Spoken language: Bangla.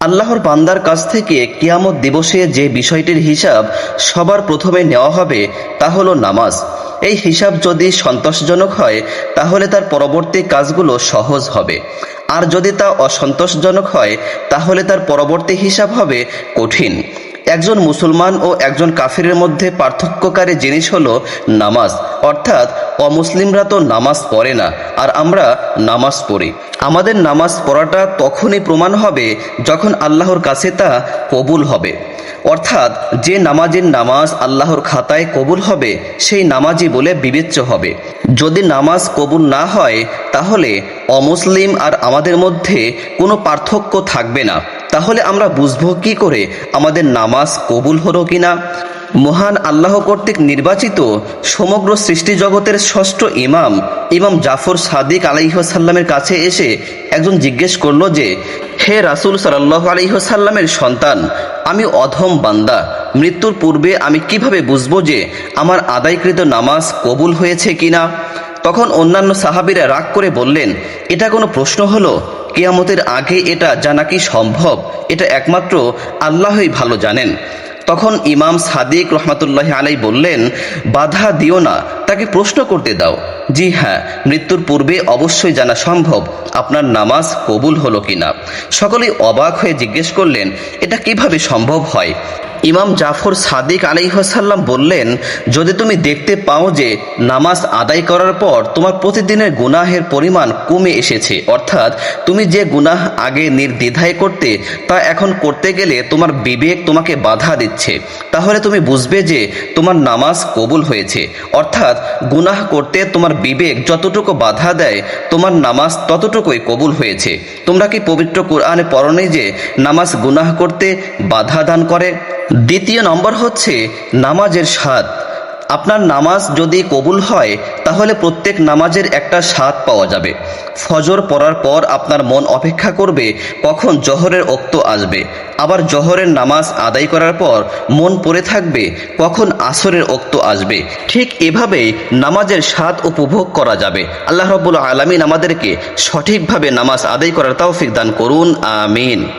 আল্লাহর বান্দার কাছ থেকে কিয়ামত দিবসে যে বিষয়টির হিসাব সবার প্রথমে নেওয়া হবে, তা হলো নামাজ। এই হিসাব যদি সন্তোষজনক হয়, তাহলে তার পরবর্তী কাজগুলো সহজ হবে। আর যদি তা অসন্তোষজনক হয়, তাহলে তার পরবর্তী হিসাব হবে কঠিন। একজন মুসলমান ও একজন কাফিরের মধ্যে পার্থক্যকারী জিনিস হলো নামাজ। অর্থাৎ অমুসলিমরা তো নামাজ পড়ে না, আর আমরা নামাজ পড়ি। আমাদের নামাজ পড়াটা তখনই প্রমাণ হবে যখন আল্লাহর কাছে তা কবুল হবে। অর্থাৎ যে নামাজের নামাজ আল্লাহর খাতায় কবুল হবে, সেই নামাজই বলে বিবেচ্য হবে। যদি নামাজ কবুল না হয়, তাহলে অমুসলিম আর আমাদের মধ্যে কোনো পার্থক্য থাকবে না। তাহলে আমরা বুঝব কি করে আমাদের নামাজ কবুল হলো কিনা? মহান আল্লাহ কর্তৃক নির্বাচিত সমগ্র সৃষ্টি জগতের ষষ্ঠ ইমাম ইমাম জাফর সাদিক আলাইহসাল্লামের কাছে এসে একজন জিজ্ঞেস করল যে, হে রাসুল সাল্লাহ আলাইহসাল্লামের সন্তান, আমি অধম বান্দা। মৃত্যুর পূর্বে আমি কীভাবে বুঝব যে আমার আদায়কৃত নামাজ কবুল হয়েছে কিনা? তখন অন্যান্য সাহাবিরা রাগ করে বললেন, এটা কোনো প্রশ্ন হলো? কেয়ামতের আগে এটা জানা কি সম্ভব? এটা একমাত্র আল্লাহই ভালো জানেন। তখন ইমাম সাদিক রহমাতুল্লাহ আলাই বললেন বাধা দিও না তাকে প্রশ্ন করতে দাও। জি হ্যাঁ মৃত্যুর পূর্বে অবশ্যই জানা সম্ভব আপনার নামাজ কবুল হলো কিনা। সকলেই অবাক হয়ে জিজ্ঞেস করলেন, এটা কীভাবে সম্ভব হয়? ইমাম জাফর সাদিক আলাইহাসাল্লাম বললেন, যদি তুমি দেখতে পাও যে নামাজ আদায় করার পর তোমার প্রতিদিনের গুনাহের পরিমাণ কমে এসেছে, অর্থাৎ তুমি যে গুনাহ আগে নির্দ্বিধায় করতে তা এখন করতে গেলে তোমার বিবেক তোমাকে বাধা দিচ্ছে, তাহলে তুমি বুঝবে যে তোমার নামাজ কবুল হয়েছে, অর্থাৎ গুনাহ করতে তোমার বিবেক যতটুকু বাধা দেয়, তোমার নামাজ ততটুকুই কবুল হয়েছে। তোমরা কি পবিত্র কোরআনে পড়নে যে নামাজ গুনাহ করতে বাধা দান করে? দ্বিতীয় নম্বর হচ্ছে, নামাজের স্বাদ। আপনার নামাজ যদি কবুল হয়, তাহলে প্রত্যেক নামাজের একটা স্বাদ পাওয়া যাবে। ফজর পড়ার পর আপনার মন অপেক্ষা করবে, কখন জহরের অক্ত আসবে। আবার জহরের নামাজ আদায় করার পর মন পড়ে থাকবে, কখন আসরের অক্ত আসবে। ঠিক এভাবেই নামাজের স্বাদ উপভোগ করা যাবে। আল্লাহ রব্বুল আলমিন আমাদেরকে সঠিকভাবে নামাজ আদায় করার তৌফিক দান করুন, আমিন।